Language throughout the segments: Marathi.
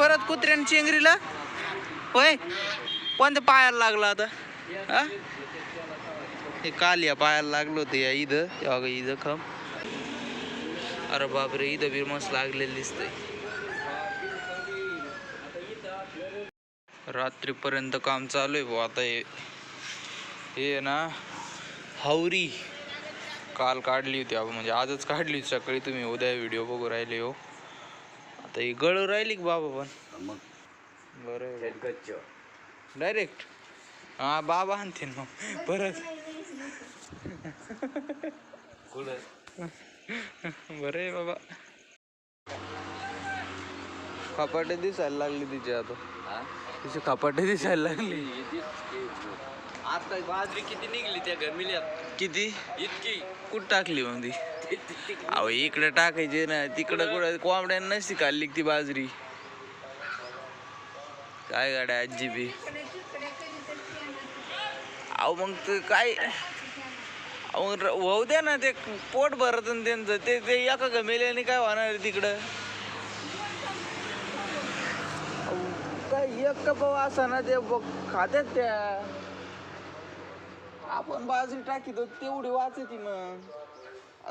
परत कुत्र्यान चेंगरीला? होय? कोणत्या पायाला लागला आता? हा? हे काल या पायाला लागलो होतं या इथं. या बघा इथं खम अरे बापरे इथं बी मस्त लागलेलं दिसतंय. रात्रीपर्यंत काम चालू आहे भाऊ. आता हे हे ना हावरी. काल काढली होती आपण म्हणजे आजच काढली होती सकाळी. तुम्ही उद्या व्हिडिओ बघू राहिले हो. आता ही गळू राहिली का बाबा पण? मग बरं गच्च. डायरेक्ट हा बाबा आणतील मग परत. कुठं? बरं आहे बाबा. खपाटे दिसायला लागली तिची आता. हा? तिची खपाटे दिसायला लागली. आता बाजरी किती निघली त्या गमिल्यात किती? इतकी. कुठं टाकली मग ते- अहो इकडे टाकायची ना तिकडं कुठं कोंबड्यांना नसती खाल्ली ती बाजरी. काय गाड्या आजी बी. अहो मग ते काय? अहो होऊ द्या ना ते पोट भरत ना त्यांचं. ते ते एका गमेल्याने काय होणार तिकडं? अहो, काय एक का भाऊ असा ना ते ब- खात्यात त्या. आपण बाजरी टाकीतो तेवढी वाचती मग.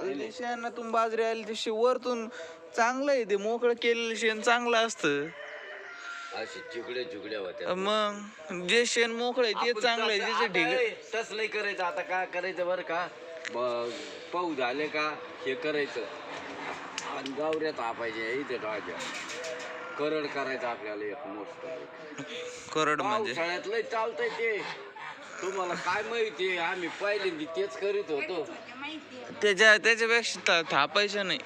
ते शेणातून बाजरी आली ते शे- वरतून चांगलं आहे ते मोकळं केलेलं शेण चांगलं असतं. अशी चिकड्या चुकड्या होत्या. मग जे शेण मोकळं आहे ते आपण चांगलं आहे तसं- ज्याचं आता तसं नाही करायचं आता काय करायचं बरं का? ब- पाऊस झाले का? हे करायचं. आणि गावऱ्या तापायचे इथे टाक्या करड करायचं आपल्याला एक मस्त करड म्हणजे? पावसाळ्यात लय चालतंय ते. तुम्हाला काय माहिती आम्ही पहिल्यांदा तेच करीत होतो. त्याच्या त्याच्यापेक्षा थापायचं नाही.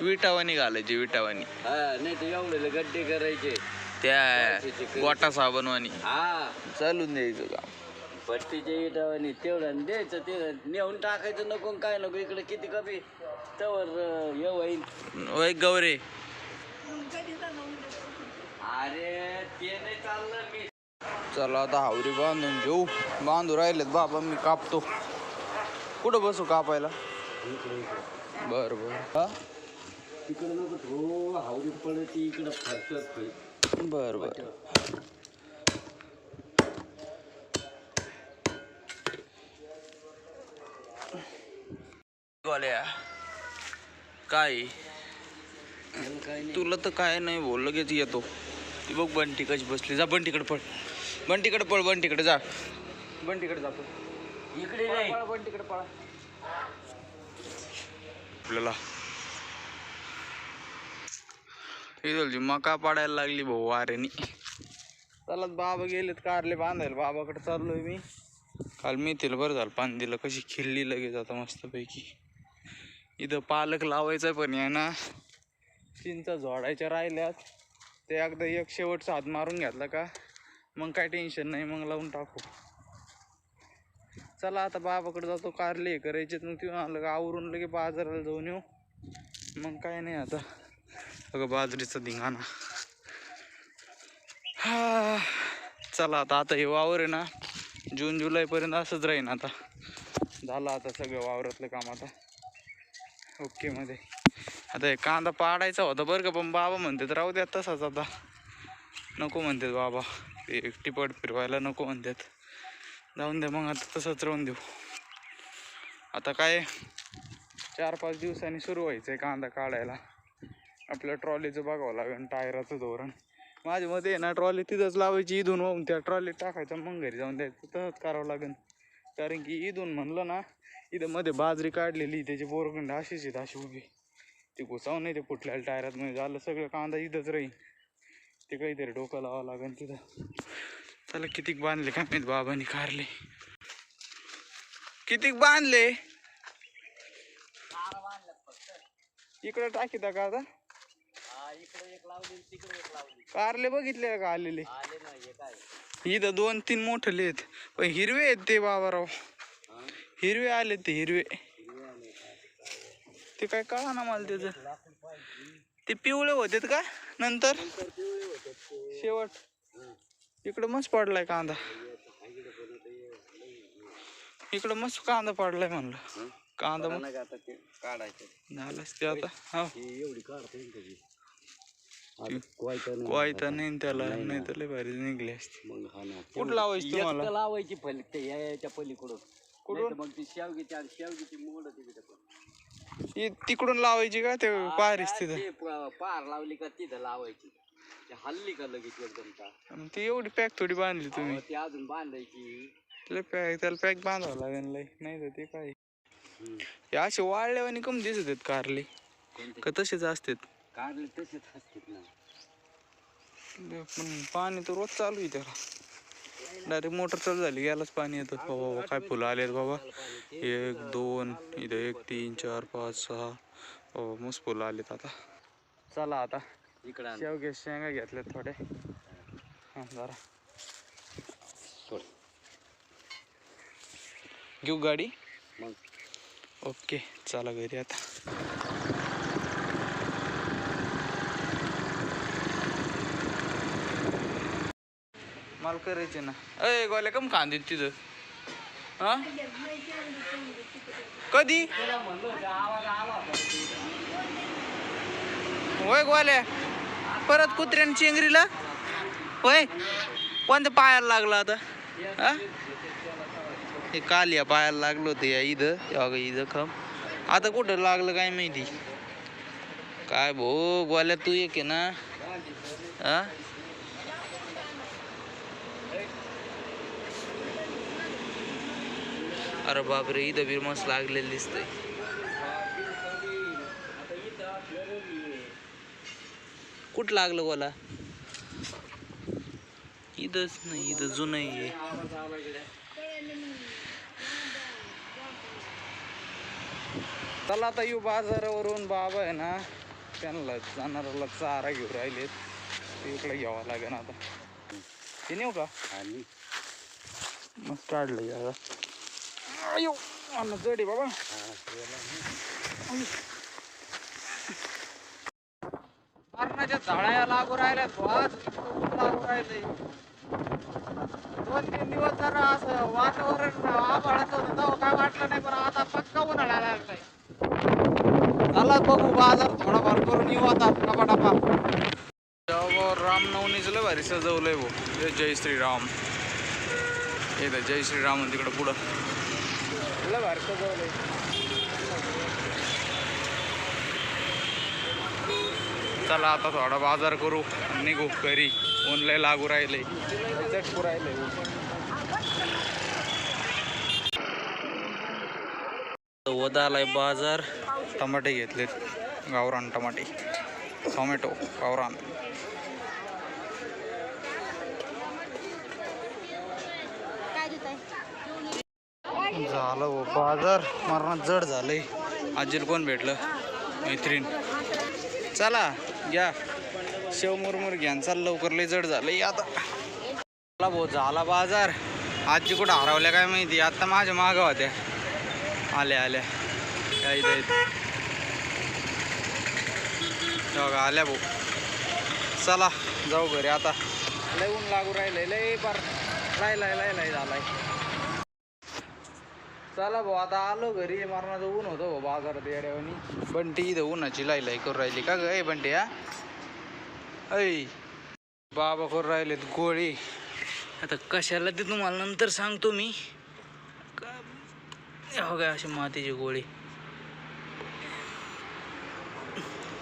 विटावानी घालायची विटावानी. हा नाही तर एवढे गड्डे करायचे. त्या गोटा साबणवानी. हा. चालून द्यायचं का पट्टीचे इटावानी तेवढं द्यायचं ते नेऊन टाकायचं नको काय नको इकडे किती कमी तवर हे होईल वय गौरे. अरे ते नाही चाललं मी. चला आता हावरी बांधून घेऊ. बांधू राहिलेत बाबा मी कापतो. कुठं बसू कापायला? बर बर. तिकडे नको हावडी पडत इकडं फरसत बर बर. काय? तुला तर काय नाही बोल लगेच येतो. ती बघ बंटी कशी बसली. जा बंटीकडे पळ बंटीकडे पळ बंटीकडे जा. बंटीकडे जातो. इकडे नाही बंटीकडे पळा आपल्याला. इथलची मका पाडायला लागली भाऊ वाऱ्यानी. चला बाबा गेलेत कारले बांधायला. बाबाकडे चाललोय मी. काल मी तिला बरं झालं पाणी दिलं कशी खिल्ली लगेच आता मस्तपैकी. इथं पालक लावायचं पण आहे ना. चिंचा झोडायच्या राहिल्यात. ते एकदा एक शेवटचा हात मारून घेतला का? मग काय टेन्शन नाही मग लावून टाकू. चला आता बाबाकडे जातो कारले हे करायचे मग तिथून आलं का आवरून लगे बाजाराला जाऊन येऊ. मग काय नाही आता. बघा बाजरीचा धिंगाणा. हा. चला आता आता हे वावर आहे ना जून जुलैपर्यंत असंच राहीन आता. झालं आता सगळं वावरातलं काम आता. ओके मध्ये. आता हे कांदा पाडायचा होता बरं का पण बाबा म्हणतात राहू द्या तसाच आता. नको म्हणतात बाबा. ते टिपट फिरवायला नको म्हणतात. जाऊन द्या मग आता तसंच राहून देऊ. आता काय चार पाच दिवसांनी सुरू व्हायचं आहे कांदा काढायला. आपल्या ट्रॉलीचं बघावं लागेल टायराचं धोरण. माझ्या मते आहे ना ट्रॉली तिथंच लावायची इथून वाहून त्या ट्रॉलीत टाकायचं मग घरी जाऊन द्यायचं. तसंच करावं लागेल. कारण की इथून म्हणलं ना इथं मध्ये बाजरी काढलेली त्याची बोरखंड अशीच आहेत अशी उभी. ती घुसावून नाही ते फुटलेल्या टायरात म्हणजे झालं सगळं कांदा इथंच राहील ते काहीतरी डोकं लावावं लागेल तिथं. चला कितीक बांधले काय माहीत बाबांनी कारले? कितीक बांधले? इकडे टाकीता का आता. कारले बघितले का आलेले? इथं दोन तीन मोठे आहेत. पण हिरवे आहेत ते बाबाराव? हिरवे आले ते हिरवे? ते काय कळा ना मला त्याचं. ते पिवळे होते का नंतर. शेवट. इकडं मस्त पडलाय कांदा इकडे मस्त कांदा पडलाय म्हणलं? कांदा मग काढायचं झालंच ते आता हो ही एवढी काढता नाही त्याला नाही तर लय भारी निघले असते कुठं लावायची तुम्हाला? लावायची फलक या याच्या पलीकडून कुठून? मग ती शेवगीची आणि शेवगीची मोड तिकडे ही तिकडून लावायची का? ते पारीस तिथं. पार लावली का तिथं लावायची. ते हल्ली का लगेच एकदम का आणि ती एवढी पॅक थोडी बांधली तुम्ही. ती अजून बांधायची. पॅक त्याला पॅक बांधावं लागेल लय. नाही तर ते काय. हे असे वाळल्यावानी कम दिसत आहेत कारले. का तसेच असतात? काढले तसेच असतात ना. पण पाणी तर रोज चालू आहे त्याला. डायरेक्ट मोटर चालू झाली गेलाच पाणी येतं. बाबा बाबा काय फुलं आलेत बाबा. एक दोन इथं एक तीन चार पाच सहा. बाबा मस्त फुलं आलेत आता. चला आता. इकडं. शेवगे शेंगा घेतल्यात थोड्या हां जरा. घेऊ गाडी? मग. ओके चला घरी आता. मला करायचे ना. अय गोल्या कम कांदे तिथं. हा? कधी? होय गोल्या. परत कुत्र्याने चेंगरीला? होय? कोणत्या पायाला लागला आता? हा? हे काल या पायाला लागलं होतं या इथं. या इथं खम. आता कुठं लागलं काय माहिती? काय भो गोल्या तू एक आहे ना? हा? अरे बापरे इथं बी मस्त लागलेलं दिसतंय. कुठं लागलं गोला? इथंच नाही इथं जुनं आहे. चला आता येऊ बाजारावरून. बाबा आहे ना त्यांना जाणाराला चारा घेऊन राहिलेत. ते इकडे घ्यावं लागेल आता. ते नेऊ का? आणि? मस्त काढलं या अयो अन्न जड आहे बाबा. मरणाच्या झाडाया लागू राहिल्या वाज लागू राहिले दोन तीन दिवस जरा असं वातावरण आभाळाचं होतं तेव्हा काय वाटलं नाही पण आता पक्का उन्हाळा लागलाय चला बघू बाजार थोडाफार करून येऊ आता टपा टपा रामनवमीचं लय भारी सजवलंय भाऊ जय जय श्रीराम येतं जय श्रीराम तिकडं पुढं. भारी सजवलंय चला आता थोडा बाजार करू. निघू घरी. ऊन लय लागू राहिले. चटकू राहिले वदालाय बाजार. टमाटे घेतलेत. गावरान टमाटे. टोमॅटो गावरान काय देत आहे झालं हो बाजार मरणात जड झालंय. आजीला कोण भेटलं? मैत्रीण. चला घ्या. शेव मुरमुर घ्या आणि चाल लवकर लय जड झालंय आता. चला भाऊ झाला बाजार. आजी कुठं हरवल्या काय माहिती? आता माझ्या मागं होत्या. आल्या आल्या. त्या बघा आल्या भाऊ. चला जाऊ घरी आता. लय ऊन लागू राहिलंय लय पार लाय लय लय झालाय. चला भाऊ आता आलो घरी. मरणाचं ऊन होतं भाऊ बाजारात येड्यावानी. बंटी इथं उन्हाची लाई लाई करून राहिली. का ग? ए बंटी हा? ऐ बाबा करून राहिलेत गोळी. आता कशाला ते तुम्हाला नंतर सांगतो मी. का- काय अशी मातीची गोळी.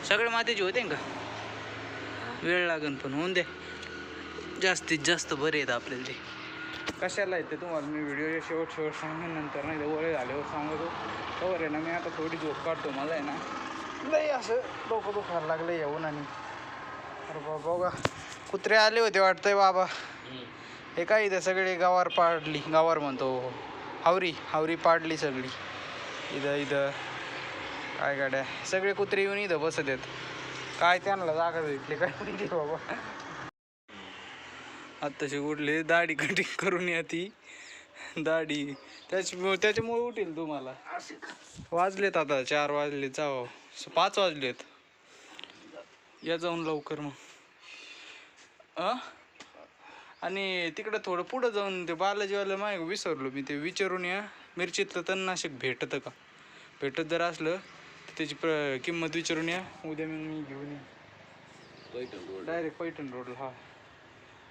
सगळे मातीचे होते का? वेळ लागेल पण होऊन द्या जास्तीत जास्त बरे आहेत आपल्याला ते. कशाला येते तुम्हाला? मी व्हिडिओ शेवट शेवट सांगून नंतर नाही जवळ झाल्यावर सांगतो. खबर आहे ना मी आता थोडी झोप काढतो मला आहे ना. नाही असं डोकं दुखायला लागलं येऊन आणि. अरे बाबा बघा. कुत्रे आले होते वाटतंय बाबा. हे काय इथं सगळे गावार पाडली गावार म्हणतो. हावरी हावरी पाडली सगळी. इथं इथं. काय गाड्या. सगळे कुत्रे येऊन इथं बसत आहेत. काय त्यांना जागा भेटली काय माहिती बाबा. आत्ताशी उठले दाढी कटिंग करून या ती. दाढी. त्याच्यामुळे त्याच्यामुळे उठेल तुम्हाला. वाजलेत आता चार वाजले जाओ पाच वाजलेत. या जाऊन लवकर मग. अ? आणि तिकडं थोडं पुढं जाऊन ते बालाजीवाला माय विसरलो मी ते विचारून या. मिरचीतलं तणनाशक भेटतं का? भेटत जर असलं तर त्याची प्र किंमत विचारून या. उद्या मी मी घेऊन रोड डायरेक्ट पैठण रोडला हा.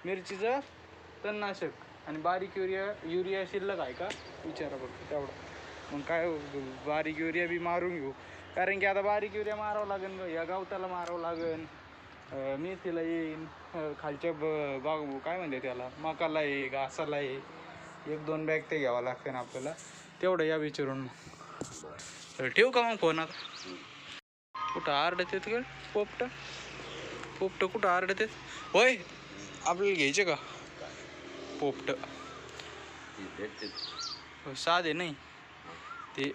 मिरचीचं तणनाशक आणि बारीक युरिया युरिया शिल्लक आहे का? विचारा फक्त तेवढा. मग काय हो, बारीक युरिया बी मारून घेऊ. कारण की आता बारीक युरिया मारावं लागेल या गवताला मारावं लागेल. मेथीला येईन खालच्या ब बाग काय म्हणते त्याला? मकाला आहे घासाला आहे एक दोन बॅग ते घ्यावं लागते ना आपल्याला. तेवढं या विचारून मग. तर ठेवू का मग फोन आता? कुठं आरडत येत का पोपट? पोपट कुठं आरडत होय! आपल्याला घ्यायचे का? पोपट. हो, साधे नाही. ते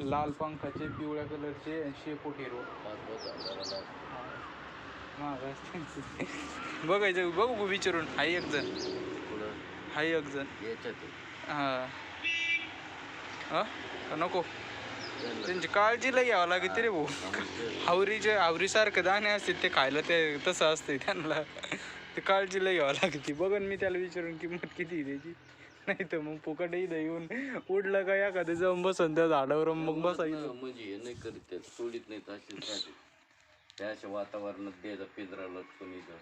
लाल पंखाचे पिवळ्या कलरचे आणि शेपूट हिरवं महाग असते. बघायचं बघू का विचारून. हाय एक जण. पुढं हाय एक जण. हा. नको? त्यांची काळजी लई घ्यावं लागते रे भाऊ. आवरीचे आवरीसारखं दाणे असते ते खायला ते तसं असते त्यांना. ते काळजी लई घ्यावं लागते. बघन मी त्याला विचारून किंमत किती त्याची. नाही तर मग फुकट इथं येऊन उडलं का एखादं जाऊन बसन त्या झाडावर मग बसायचं म्हणजे हे नाही करीत ते. सोडित नाही तशीच राहते त्या अशा वातावरणात द्यायचा पिंजरा लटकून इथं.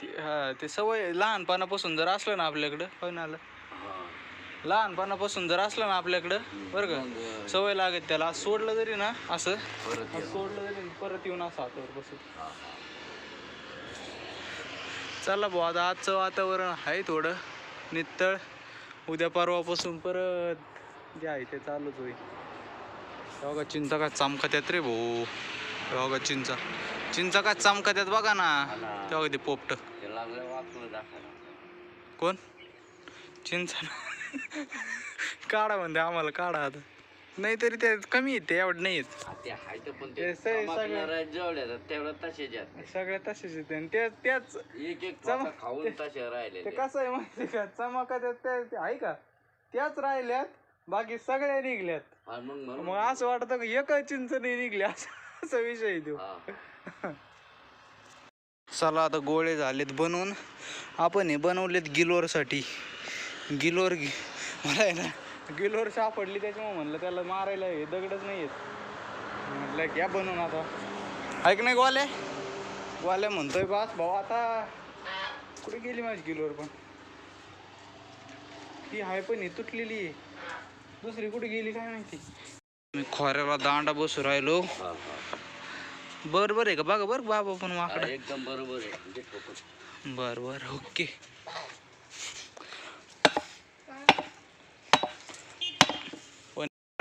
ते- हा ते सवय लहानपणापासून जर असलं ना आपल्याकडं हो ना आलं? हा. लहानपणापासून जर असलं ना आपल्याकडं बरं का? सवय लागत त्याला. सोडलं जरी ना असं परत सोडलं तरी परत येऊन असं हातावर बसत हा हा. चला भाऊ आता आजचं वातावरण आहे थोडं. नित्तळ उद्या परवापासून परत जे आहे ते चालूच होईल. बघा चिंचा का चमकत्यात रे भाऊ. बघा चिंचा. चिंचा का चमकत्यात बघा ना. ना. ते पोपट. कोण? चिंचा काढा म्हणते आम्हाला काढा आता. नाहीतरी ते कमी येते एवढं नाही येत ते तर पण ते ते सगळे- तेवढ्या तसेच आहेत. सगळ्या तसेच येते आणि त्याच एक एक चम- खाऊन तसे राहिले ते. कसं आहे माहिती का? चमका त्या- ते आहे का? त्याच राहिल्यात बाकी सगळ्या निघल्यात. मग म्हणून मग असं वाटतं की एक चिंच नाही निघली? असं असा विषय आहे तो. हा. चला आता गोळे झालेत बनवून. आपण हे बनवलेत गिलोरसाठी. गिलोर घे- मला आहे ना गिलोर सापडली त्याच्यामुळे म्हणलं त्याला मारायला हे दगडच नाही येत म्हटलं घ्या बनवून आता. ऐक नाही गोवाले. गोवाले म्हणतोय बास भाऊ आता कुठे गेली माझी गिलोर पण? ती आहे पण ही तुटलेली आहे. दुसरी कुठे गेली काय माहिती? मी खोऱ्याला दांडा बसू राहिलो. बरोबर आहे का? बघा बरं बाबा पण वाकडा एकदम बरोबर आहे. जे ठोकत. बर बर. ओके.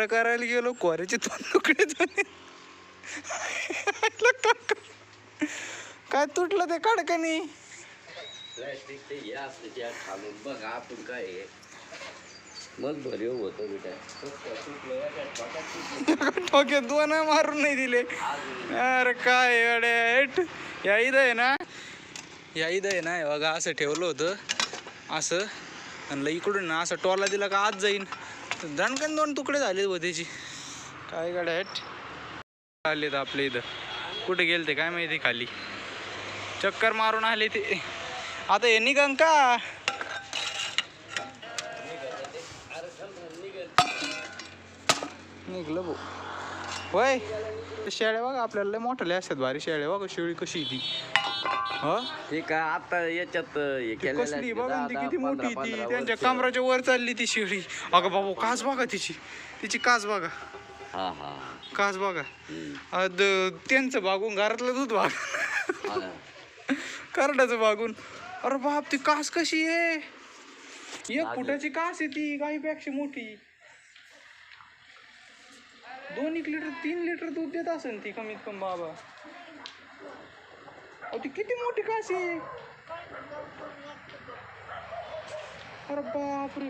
करायला गेलो कोऱ्याचे दोन तुकडे झाले. काय तुटलं ते कडकनी बघ आपण काय मग होतं दोन मारून नाही दिले. अरे काय अडेट या इथं आहे ना या इथं आहे ना बघा असं ठेवलं होतं. असं. आणि इकडून ना असं टोला दिला का आत जाईन. दणकन दोन तुकडे झाले वधेची त्याची काय गड्याट आलेत आपल्या इथं. कुठे गेले ते काय माहिती खाली. चक्कर मारून आले ते. आता हे निघन का? निघलं भाऊ. होय? शेळ्या बघा आपल्याला लय असतात भारी शेळ्या बघा शेळी कशी आहे ती. हा? काय आता याच्यात हे ती केलेलं कसली आहे, बघा ना ती दहा, किती मोठी ती. पंधरा त्यांच्या वर्ष. कमराच्या वर चालली ती शेळी अगं बाबू कास बघा तिची. तिची कास बघा. हा हा. कास बघा. हम्म. आ, द- त्यांचं बागून घरातलं दूध भाग हा. ना. करडाचं बागून. अरे बाप ती कास कशी आहे? एक. फुटाची कास आहे ती गाईपेक्षा मोठी. दोन एक लिटर तीन लिटर दूध देत असेल ती कमीत कमी बाबा. ती किती मोठी आहे अरे बापरे.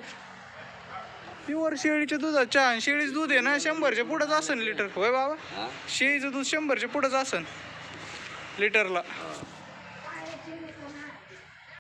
प्युअर शेळीच्या दुधाच्या आणि शेळीचं दूध आहे ना शंभरच्या पुढंच असेल लिटर. होय बाबा? शेळीचं दूध शंभरच्या पुढंच असेल लिटरला.